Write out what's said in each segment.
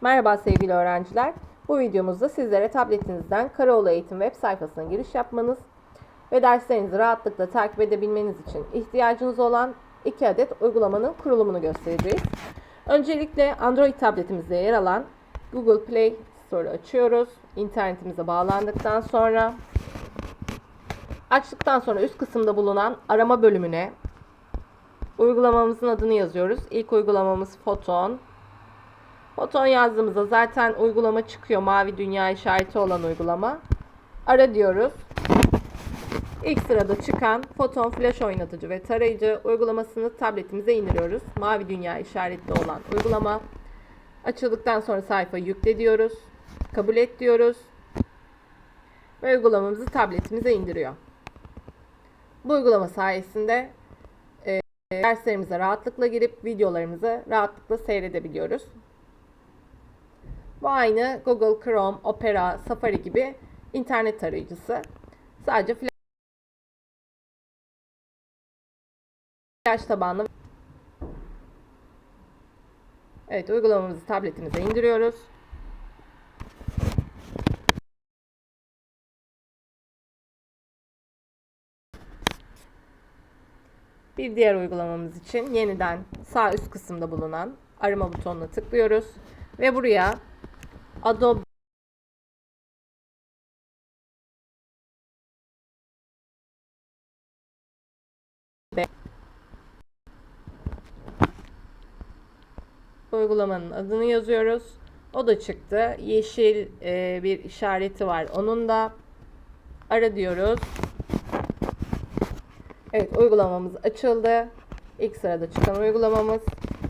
Merhaba sevgili öğrenciler. Bu videomuzda sizlere tabletinizden Karaoğlu Eğitim web sayfasına giriş yapmanız ve derslerinizi rahatlıkla takip edebilmeniz için ihtiyacınız olan iki adet uygulamanın kurulumunu göstereceğiz. Öncelikle Android tabletimizde yer alan Google Play Store'u açıyoruz. İnternetimize bağlandıktan sonra açtıktan sonra üst kısımda bulunan arama bölümüne uygulamamızın adını yazıyoruz. İlk uygulamamız Photon. Photon yazdığımızda zaten uygulama çıkıyor. Mavi dünya işareti olan uygulama. Ara diyoruz. İlk sırada çıkan Photon Flash oynatıcı ve tarayıcı uygulamasını tabletimize indiriyoruz. Mavi dünya işaretli olan uygulama. Açıldıktan sonra sayfayı yükle diyoruz. Kabul et diyoruz. Ve uygulamamızı tabletimize indiriyor. Bu uygulama sayesinde e, derslerimize rahatlıkla girip videolarımızı rahatlıkla seyredebiliyoruz. Bu aynı Google Chrome, Opera, Safari gibi internet tarayıcısı. Sadece flash tabanlı. Evet, uygulamamızı tabletimize indiriyoruz. Bir diğer uygulamamız için yeniden sağ üst kısımda bulunan arama butonuna tıklıyoruz ve buraya Adobe uygulamanın adını yazıyoruz. O da çıktı. Yeşil e, bir işareti var. Onun da ara diyoruz. Evet uygulamamız açıldı. İlk sırada çıkan uygulamamız.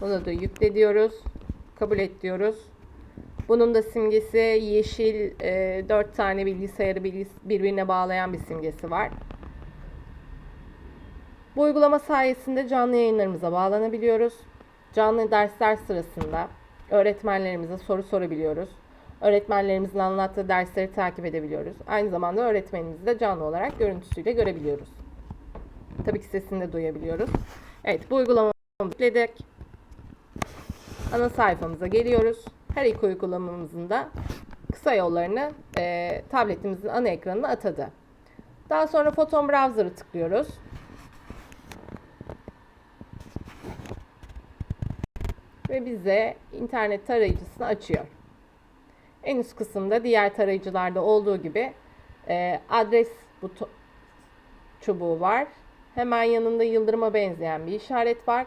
Bunu da yükle diyoruz. Kabul et diyoruz. Bunun da simgesi yeşil e, 4 tane bilgisayarı bilgis birbirine bağlayan bir simgesi var. Bu uygulama sayesinde canlı yayınlarımıza bağlanabiliyoruz. Canlı dersler sırasında öğretmenlerimize soru sorabiliyoruz. Öğretmenlerimizin anlattığı dersleri takip edebiliyoruz. Aynı zamanda öğretmenimizi de canlı olarak görüntüsüyle görebiliyoruz. Tabii ki sesini de duyabiliyoruz. Evet bu uygulamamızı yükledik. Ana sayfamıza geliyoruz. Her iki uygulamamızın da kısa yollarını e, tabletimizin ana ekranına atadı. Daha sonra Photon Browser'ı tıklıyoruz. Ve bize internet tarayıcısını açıyor. En üst kısımda diğer tarayıcılarda olduğu gibi e, adres buton çubuğu var. Hemen yanında yıldırıma benzeyen bir işaret var.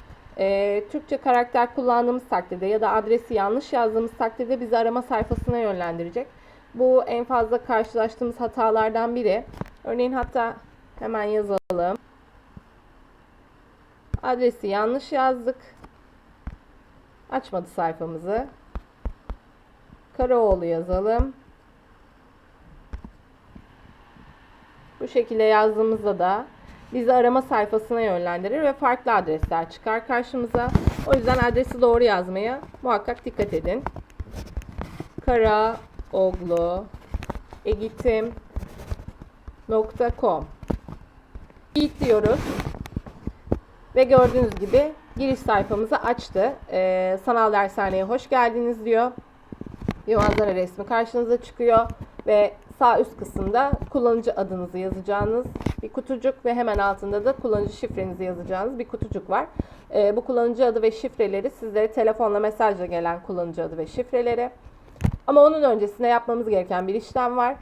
Ee, Türkçe karakter kullandığımız takdirde ya da adresi yanlış yazdığımız takdirde bizi arama sayfasına yönlendirecek. Bu en fazla karşılaştığımız hatalardan biri. Örneğin hatta hemen yazalım. Adresi yanlış yazdık. Açmadı sayfamızı. Karaoğlu yazalım. Bu şekilde yazdığımızda da bizi arama sayfasına yönlendirir ve farklı adresler çıkar karşımıza. O yüzden adresi doğru yazmaya muhakkak dikkat edin. Karaoğlu eğitim.com Git diyoruz. Ve gördüğünüz gibi giriş sayfamızı açtı. Ee, sanal dershaneye hoş geldiniz diyor. Bir manzara resmi karşınıza çıkıyor. Ve sağ üst kısımda kullanıcı adınızı yazacağınız bir kutucuk ve hemen altında da kullanıcı şifrenizi yazacağınız bir kutucuk var. Ee, bu kullanıcı adı ve şifreleri sizlere telefonla mesajla gelen kullanıcı adı ve şifreleri. Ama onun öncesinde yapmamız gereken bir işlem var.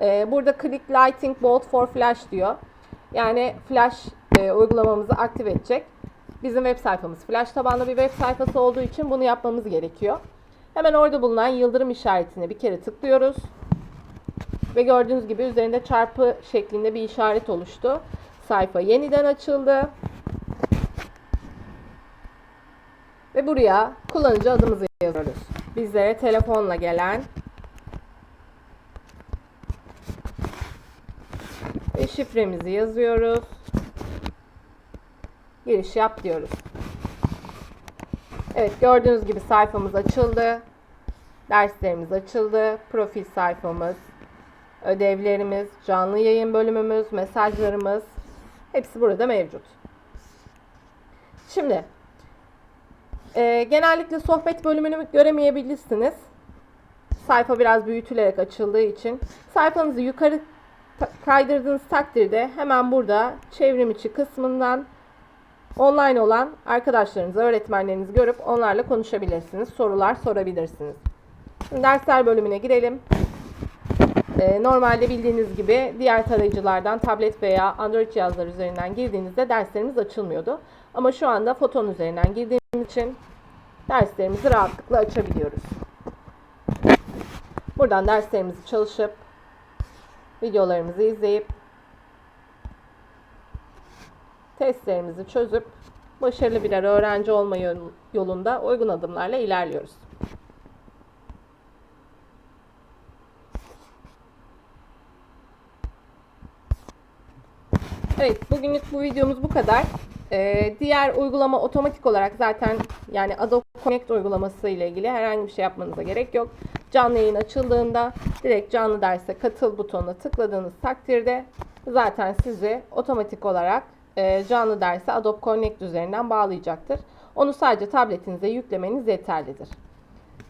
Ee, burada Click Lighting Bolt for Flash diyor. Yani Flash e, uygulamamızı aktif edecek. Bizim web sayfamız Flash tabanlı bir web sayfası olduğu için bunu yapmamız gerekiyor. Hemen orada bulunan yıldırım işaretine bir kere tıklıyoruz. Ve gördüğünüz gibi üzerinde çarpı şeklinde bir işaret oluştu. Sayfa yeniden açıldı. Ve buraya kullanıcı adımızı yazıyoruz. bizlere telefonla gelen ve şifremizi yazıyoruz. Giriş yap diyoruz. Evet gördüğünüz gibi sayfamız açıldı. Derslerimiz açıldı. Profil sayfamız, ödevlerimiz, canlı yayın bölümümüz, mesajlarımız hepsi burada mevcut. Şimdi e, genellikle sohbet bölümünü göremeyebilirsiniz. Sayfa biraz büyütülerek açıldığı için sayfanızı yukarı kaydırdığınız takdirde hemen burada çevrim içi kısmından online olan arkadaşlarınızı, öğretmenlerinizi görüp onlarla konuşabilirsiniz. Sorular sorabilirsiniz. Şimdi dersler bölümüne girelim. Ee, normalde bildiğiniz gibi diğer tarayıcılardan tablet veya Android cihazlar üzerinden girdiğinizde derslerimiz açılmıyordu. Ama şu anda Foton üzerinden girdiğimiz için derslerimizi rahatlıkla açabiliyoruz. Buradan derslerimizi çalışıp videolarımızı izleyip testlerimizi çözüp başarılı birer öğrenci olma yol- yolunda uygun adımlarla ilerliyoruz. Evet, bugünlük bu videomuz bu kadar. Ee, diğer uygulama otomatik olarak zaten yani Adobe Connect uygulaması ile ilgili herhangi bir şey yapmanıza gerek yok. Canlı yayın açıldığında direkt canlı derse katıl butonuna tıkladığınız takdirde zaten sizi otomatik olarak e, canlı derse Adobe Connect üzerinden bağlayacaktır. Onu sadece tabletinize yüklemeniz yeterlidir.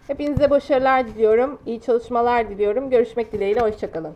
Hepinize başarılar diliyorum. iyi çalışmalar diliyorum. Görüşmek dileğiyle. Hoşçakalın.